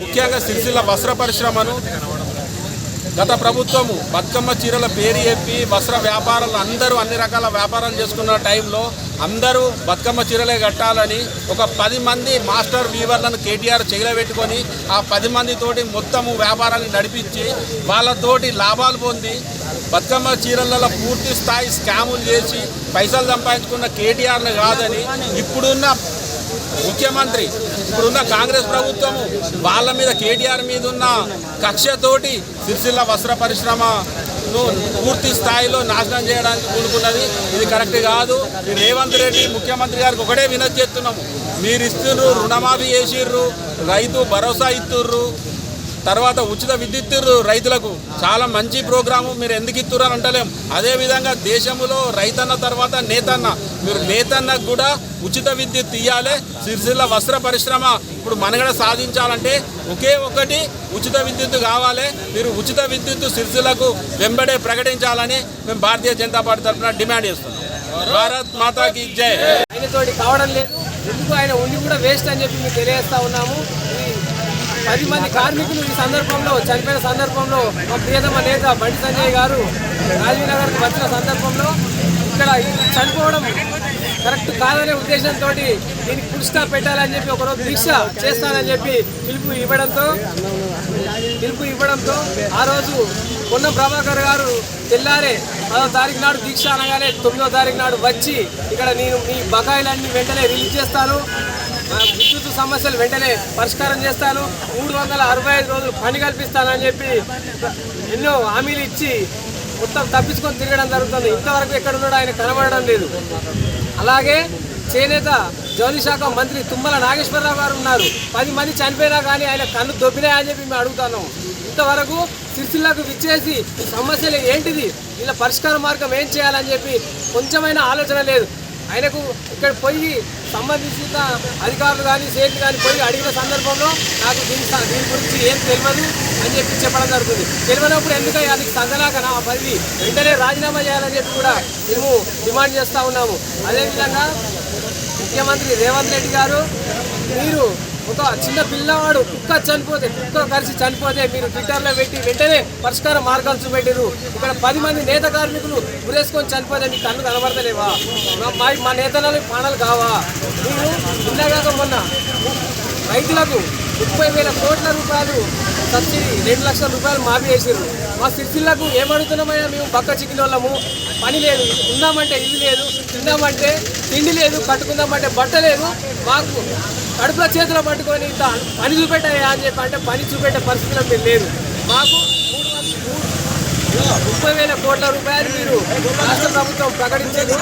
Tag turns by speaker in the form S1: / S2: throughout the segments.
S1: ముఖ్యంగా సిరిసిల్ల వస్త్ర పరిశ్రమను గత ప్రభుత్వము బతుకమ్మ చీరల పేరు చెప్పి వస్త్ర వ్యాపారాలు అందరూ అన్ని రకాల వ్యాపారాలు చేసుకున్న టైంలో అందరూ బతుకమ్మ చీరలే కట్టాలని ఒక పది మంది మాస్టర్ వీవర్లను కేటీఆర్ చేయలబెట్టుకొని ఆ పది మందితోటి మొత్తము వ్యాపారాన్ని నడిపించి వాళ్ళతోటి లాభాలు పొంది బతుకమ్మ చీరలలో పూర్తి స్థాయి స్కాములు చేసి పైసలు సంపాదించుకున్న కేటీఆర్ని కాదని ఇప్పుడున్న ముఖ్యమంత్రి. ఇప్పుడున్న కాంగ్రెస్ ప్రభుత్వము వాళ్ళ మీద కేటీఆర్ మీద ఉన్న కక్షతోటి సిరిసిల్ల వస్త్ర పరిశ్రమను పూర్తి స్థాయిలో నాశనం చేయడానికి కూడుకున్నది ఇది కరెక్ట్ కాదు. రేవంత్ రెడ్డి ముఖ్యమంత్రి గారికి ఒకటే వినతి చేస్తున్నాము. మీరు ఇస్తున్నారు రుణమాఫీ చేసిర్రు రైతు భరోసా ఇస్తుర్రు తర్వాత ఉచిత విద్యుత్ రైతులకు చాలా మంచి ప్రోగ్రాము మీరు ఎందుకు ఇస్తున్నారు అని అంటలేం. అదేవిధంగా దేశంలో రైతన్న తర్వాత నేతన్న. మీరు నేతన్నకు కూడా ఉచిత విద్యుత్ ఇవ్వాలి సిరిసిల్ల వస్త్ర పరిశ్రమ ఇప్పుడు మనగడ సాధించాలంటే ఒకే ఒకటి ఉచిత విద్యుత్ కావాలి. మీరు ఉచిత విద్యుత్ సిరిసిల్లకు వెంబడే ప్రకటించాలని మేము భారతీయ జనతా పార్టీ తరఫున డిమాండ్ చేస్తున్నాం. భారత్ మాతాకి జై.
S2: ఆయనతోటి కావడం లేదు. ఎందుకు ఆయన ఉండి కూడా వేస్ట్ అని చెప్పి మీకు తెలియజేస్తా ఉన్నాము. పది మంది కార్మికులు ఈ సందర్భంలో చనిపోయిన సందర్భంలో మా ప్రియతమ నేత బండి సంజయ్ గారు రాజీవ్నగర్కి వచ్చిన సందర్భంలో ఇక్కడ చనిపోవడం కరెక్ట్ కాదనే ఉద్దేశంతో దీనికి ఫుల్ స్టాప్ పెట్టాలని చెప్పి ఒకరోజు దీక్ష చేస్తానని చెప్పి పిలుపు ఇవ్వడంతో పిలుపు ఇవ్వడంతో ఆ రోజు పొన్నం ప్రభాకర్ గారు తెల్లారే పదో తారీఖు నాడు దీక్ష అనగానే తొమ్మిదో తారీఖు నాడు వచ్చి ఇక్కడ నేను మీ బకాయిలన్నీ వెంటనే రిలీజ్ చేస్తాను. విద్యుత్ సమస్యలు వెంటనే పరిష్కారం చేస్తాను. మూడు వందల అరవై ఐదు రోజులు పని కల్పిస్తానని చెప్పి ఎన్నో హామీలు ఇచ్చి మొత్తం తప్పించుకొని తిరగడం జరుగుతుంది. ఇంతవరకు ఎక్కడ ఉన్నాడో ఆయన కనబడడం లేదు. అలాగే చేనేత జౌలి శాఖ మంత్రి తుమ్మల నాగేశ్వరరావు గారు ఉన్నారు. పది మంది చనిపోయినా కానీ ఆయన కన్ను దొబ్బినాయని చెప్పి మేము అడుగుతున్నాం. ఇంతవరకు సిరిసిల్లకు విచ్చేసి సమస్యలు ఏంటిది? ఇలా పరిష్కార మార్గం ఏం చేయాలని చెప్పి కొంచెమైనా ఆలోచన లేదు. ఆయనకు ఇక్కడ పోయి సంబంధించిన అధికారులు కానీ సేట్లు కానీ పోయి అడిగిన సందర్భంలో నాకు దీని దీని గురించి ఏం తెలియదు అని చెప్పి చెప్పడం జరుగుతుంది. తెలియనప్పుడు ఎందుకంటే అది సందనాక నా పదవి వెంటనే రాజీనామా చేయాలని చెప్పి కూడా మేము డిమాండ్ చేస్తూ ఉన్నాము. అదేవిధంగా ముఖ్యమంత్రి రేవంత్ రెడ్డి గారు మీరు ఒక చిన్న పిల్లవాడు కుక్క చనిపోతే కుక్క కలిసి చనిపోతే మీరు ట్విట్టర్లో పెట్టి వెంటనే పరిష్కార మార్గాలు చూపెట్టారు ఇక్కడ పది మంది నేత కార్మికులు గురేసుకొని చనిపోతే మీకు కన్ను కనబడతలేవా? మా- మా నేతలకు ప్రాణాలు కావా? మీరు నిన్నగాక మొన్న రైతులకు ముప్పై వేల కోట్ల రూపాయలు సబ్సిడీ రెండు లక్షల రూపాయలు మాఫీ చేసారు మా సిరిసిల్లకు ఏమడుగుతున్నామైనా మేము? పక్క చిక్కిన వాళ్ళము పని లేదు. ఉన్నామంటే ఇల్లు లేదు. తిందామంటే తిండి లేదు. కట్టుకుందామంటే బట్ట లేదు. మాకు కడుపులో చేతిలో పట్టుకొని ఇంత పని చూపెట్టాయా అని చెప్పి అంటే పని చూపెట్టే పరిస్థితులు మీరు లేదు మాకు మూడు ముప్పై వేల కోట్ల రూపాయలు మీరు రాష్ట్ర ప్రభుత్వం ప్రకటించింది.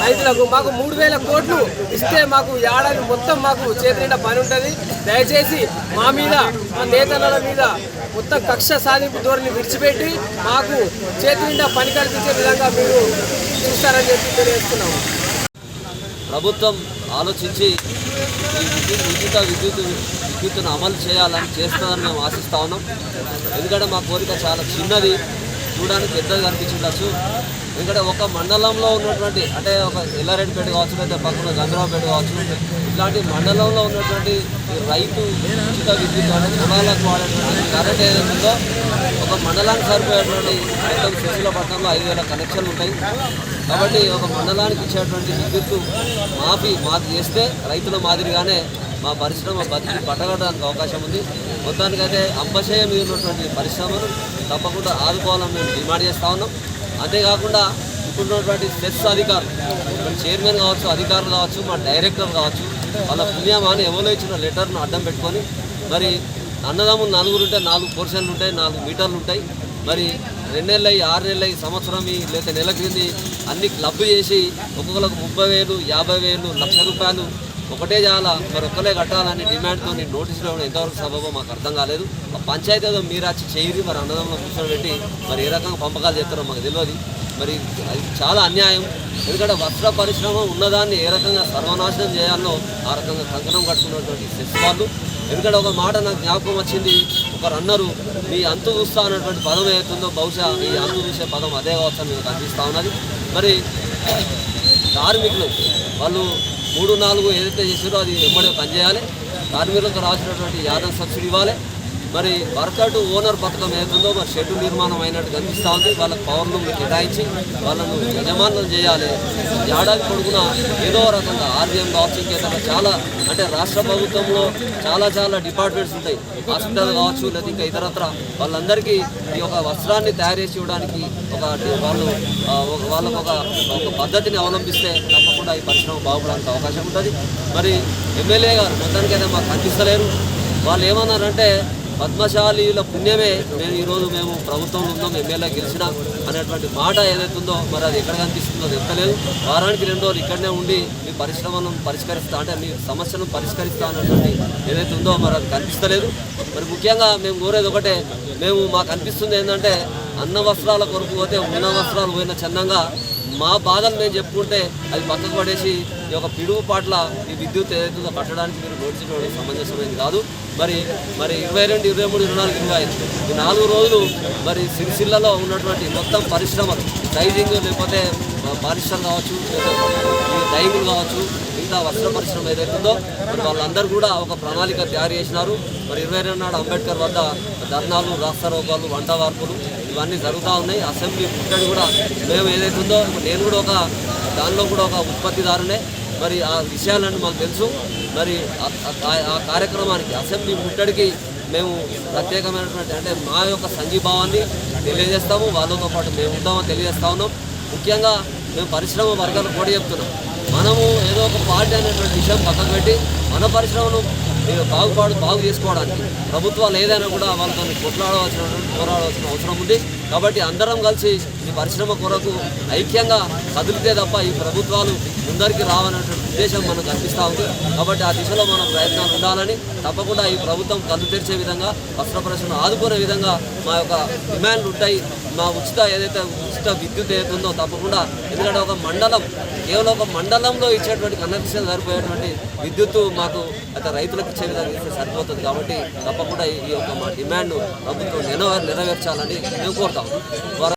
S2: రైతులకు మాకు మూడు వేల కోట్లు ఇస్తే మాకు ఏడాది మొత్తం మాకు చేతి పని ఉంటుంది. దయచేసి మా మీద మా నేతల మీద మొత్తం కక్ష సాధింపు ధోరణి విడిచిపెట్టి మాకు చేతి నిండా పని కల్పించే విధంగా మీరు చూస్తారని చెప్పి తెలియజేస్తున్నాము.
S3: ప్రభుత్వం ఆలోచించి ఈ విద్యుత్ ఉచిత విద్యుత్ విద్యుత్తును అమలు చేయాలని చేస్తుందని మేము ఆశిస్తా ఉన్నాం. ఎందుకంటే మా కోరిక చాలా చిన్నది. చూడడానికి పెద్దది కనిపించవచ్చు ఎందుకంటే ఒక మండలంలో ఉన్నటువంటి అంటే ఒక ఎల్లారెడ్డిపేట కావచ్చు లేదా పక్కన గంగరావుపేట కావచ్చు ఇట్లాంటి మండలంలో ఉన్నటువంటి రైతు ఉచిత విద్యుత్ అనేది పొలాలకు వాడేటువంటి కరెంట్ ఏదైతే ఒక మండలానికి సరిపోయేటువంటి మొత్తం సుశీల పట్టణంలో ఐదు వేల కనెక్షన్లు ఉంటాయి. కాబట్టి ఒక మండలానికి ఇచ్చేటువంటి విద్యుత్ మాఫీ మాఫీ చేస్తే రైతుల మాదిరిగానే మా పరిశ్రమ బతికి పట్టగడడానికి అవకాశం ఉంది. మొత్తానికైతే అంబశయ మీద ఉన్నటువంటి పరిశ్రమను తప్పకుండా ఆదుకోవాలని మేము డిమాండ్ చేస్తా ఉన్నాం. అంతేకాకుండా ఇప్పుడున్నటువంటి సెస్ అధికారులు చైర్మన్ కావచ్చు అధికారులు కావచ్చు మా డైరెక్టర్ కావచ్చు వాళ్ళ పుణ్యమాని ఎవరో ఇచ్చిన లెటర్ను అడ్డం పెట్టుకొని మరి అన్నదమ్ములు నలుగురు ఉంటే నాలుగు పోర్షన్లు ఉంటాయి నాలుగు మీటర్లు ఉంటాయి మరి రెండు నెలలు ఆరు నెలలు సంవత్సరం లేదా నెల క్రింది అన్ని క్లబ్ చేసి ఒక్కొక్కరికి ముప్పై వేలు యాభై వేలు లక్ష రూపాయలు ఒకటే చాలా మరి ఒక్కలే కట్టాలని డిమాండ్తో నేను నోటీసులు ఇవ్వడం ఎంతవరకు సబబో మాకు అర్థం కాలేదు. ఆ పంచాయతీ మీరు వచ్చి చేయరు మరి అన్నదమ్ములు కూర్చొని పెట్టి మరి ఏ రకంగా పంపకాలు చేస్తారో మాకు తెలియదు. మరి అది చాలా అన్యాయం. ఎందుకంటే వస్త్ర పరిశ్రమ ఉన్నదాన్ని ఏ రకంగా సర్వనాశనం చేయాలో ఆ రకంగా కంకణం కట్టుకున్నటువంటి సెస్ వాళ్ళు ఎందుకంటే ఒక మాట నాకు జ్ఞాపకం వచ్చింది. ఒకరు అన్నారు మీ అంతు చూస్తా అన్నటువంటి పదం ఏదైతుందో బహుశా ఈ అంతు చూసే పదం అదే కావచ్చు మీకు అనిపిస్తూ ఉన్నది. మరి కార్మికులు వాళ్ళు మూడు నాలుగు ఏదైతే చేసారో అది ఎమ్మడే పనిచేయాలి కార్మికులకు రాసినటువంటి యాదవ్ సబ్సిడీ ఇవ్వాలి. మరి వర్కౌట్ ఓనర్ పథకం ఏదో మరి షెడ్ నిర్మాణం అయినట్టు కనిపిస్తూ ఉంది. వాళ్ళకి పవర్లు కేటాయించి వాళ్ళను యజమానులు చేయాలి. ఏడాది పొడుగున ఏదో రకంగా ఆర్బీఎం కావచ్చు ఇంకేదైనా చాలా అంటే రాష్ట్ర ప్రభుత్వంలో చాలా చాలా డిపార్ట్మెంట్స్ ఉంటాయి. హాస్పిటల్ కావచ్చు లేదా ఇంకా ఇతరత్ర. వాళ్ళందరికీ ఈ యొక్క వస్త్రాన్ని తయారు చేసి ఇవ్వడానికి ఒక వాళ్ళు ఒక- వాళ్ళకు ఒక ఒక పద్ధతిని అవలంబిస్తే తప్పకుండా ఈ పరిశ్రమ బాగుపడడానికి అవకాశం ఉంటుంది. మరి ఎమ్మెల్యే గారు మొత్తానికైతే మాకు కనిపిస్తలేరు. వాళ్ళు ఏమన్నారంటే పద్మశాలీల పుణ్యమే మేము ఈరోజు మేము ప్రభుత్వంలో ఉన్నాం ఎమ్మెల్యే గెలిచిన అనేటువంటి మాట ఏదైతే ఉందో మరి అది ఎక్కడ కనిపిస్తుందో తెలుస్తలేదు వారానికి రెండు రోజులు ఇక్కడనే ఉండి మీ పరిశ్రమలను పరిష్కరిస్తా అంటే మీ సమస్యలను పరిష్కరిస్తా అన్నటువంటి ఏదైతే ఉందో మరి అది కనిపిస్తలేదు. మరి ముఖ్యంగా మేము కోరేది ఒకటే మేము మాకు అనిపిస్తుంది ఏంటంటే అన్న వస్త్రాల కొరకు పోతే ఉన్న వస్త్రాలు పోయిన చందంగా మా బాధలు మేము చెప్పుకుంటే అది పక్కకు పడేసి ఈ యొక్క పిడుగు పాట్ల ఈ విద్యుత్ ఏదైతుందో కట్టడానికి మీరు నోటీస్ సమంజసమైంది కాదు. మరి మరి ఇరవై రెండు ఇరవై మూడు ఇరవై నాలుగు ఇరవై ఐదు. ఈ నాలుగు రోజులు మరి సిరిసిల్లలో ఉన్నటువంటి మొత్తం పరిశ్రమలు డైజింగ్ లేకపోతే పారిశ్రమ కావచ్చు డైవింగ్ ఈ కావచ్చు మిగతా వస్త్ర పరిశ్రమ ఏదైతుందో మరి వాళ్ళందరూ కూడా ఒక ప్రణాళిక తయారు చేసినారు. మరి ఇరవై రెండు నాడు అంబేద్కర్ వద్ద ధర్నాలు రాస్తారోకాలు వంట వార్పులు ఇవన్నీ జరుగుతూ ఉన్నాయి. అసెంబ్లీ పుట్టడి కూడా మేము ఏదైతే ఉందో నేను కూడా ఒక దానిలో కూడా ఒక ఉత్పత్తిదారునే. మరి ఆ విషయాలన్నీ మాకు తెలుసు. మరి ఆ- ఆ కార్యక్రమానికి అసెంబ్లీ ముట్టడికి మేము ప్రత్యేకమైనటువంటి అంటే మా యొక్క సంఘీభావాన్ని తెలియజేస్తాము. వాళ్ళతో పాటు మేము ఉంటామని తెలియజేస్తా ఉన్నాం. ముఖ్యంగా మేము పరిశ్రమ వర్గాలు కూడా చెప్తున్నాం. మనము ఏదో ఒక పార్టీ అనేటువంటి విషయం పక్కకు పెట్టి మన పరిశ్రమను బాగుపాడు బాగు చేసుకోవడానికి ప్రభుత్వాలు ఏదైనా కూడా వాళ్ళతో కొట్లాడవలసిన పోరాడవలసిన అవసరం ఉంది. కాబట్టి అందరం కలిసి ఈ పరిశ్రమ కొరకు ఐక్యంగా కదిలితే తప్ప ఈ ప్రభుత్వాలు ముందరికి రావనేటువంటి ఉద్దేశం మనకు కనిపిస్తూ ఉంది. కాబట్టి ఆ దిశలో మనం ప్రయత్నాలు ఉండాలని తప్పకుండా ఈ ప్రభుత్వం కళ్ళు తెరిచే విధంగా వస్త్ర పరిశ్రమ ఆదుకునే విధంగా మా యొక్క డిమాండ్లు ఉంటాయి. మా ఉచిత ఏదైతే ఉచిత విద్యుత్ ఏదైతే ఉందో తప్పకుండా ఎందుకంటే ఒక మండలం కేవలం ఒక మండలంలో ఇచ్చేటువంటి కనెక్షన్ సరిపోయేటువంటి విద్యుత్తు మాకు అయితే రైతులకు ఇచ్చే విధంగా ఇస్తే సరిపోతుంది. కాబట్టి తప్పకుండా ఈ యొక్క మా డిమాండ్ ప్రభుత్వం నెరవేర్చాలని మేము కోరుతాము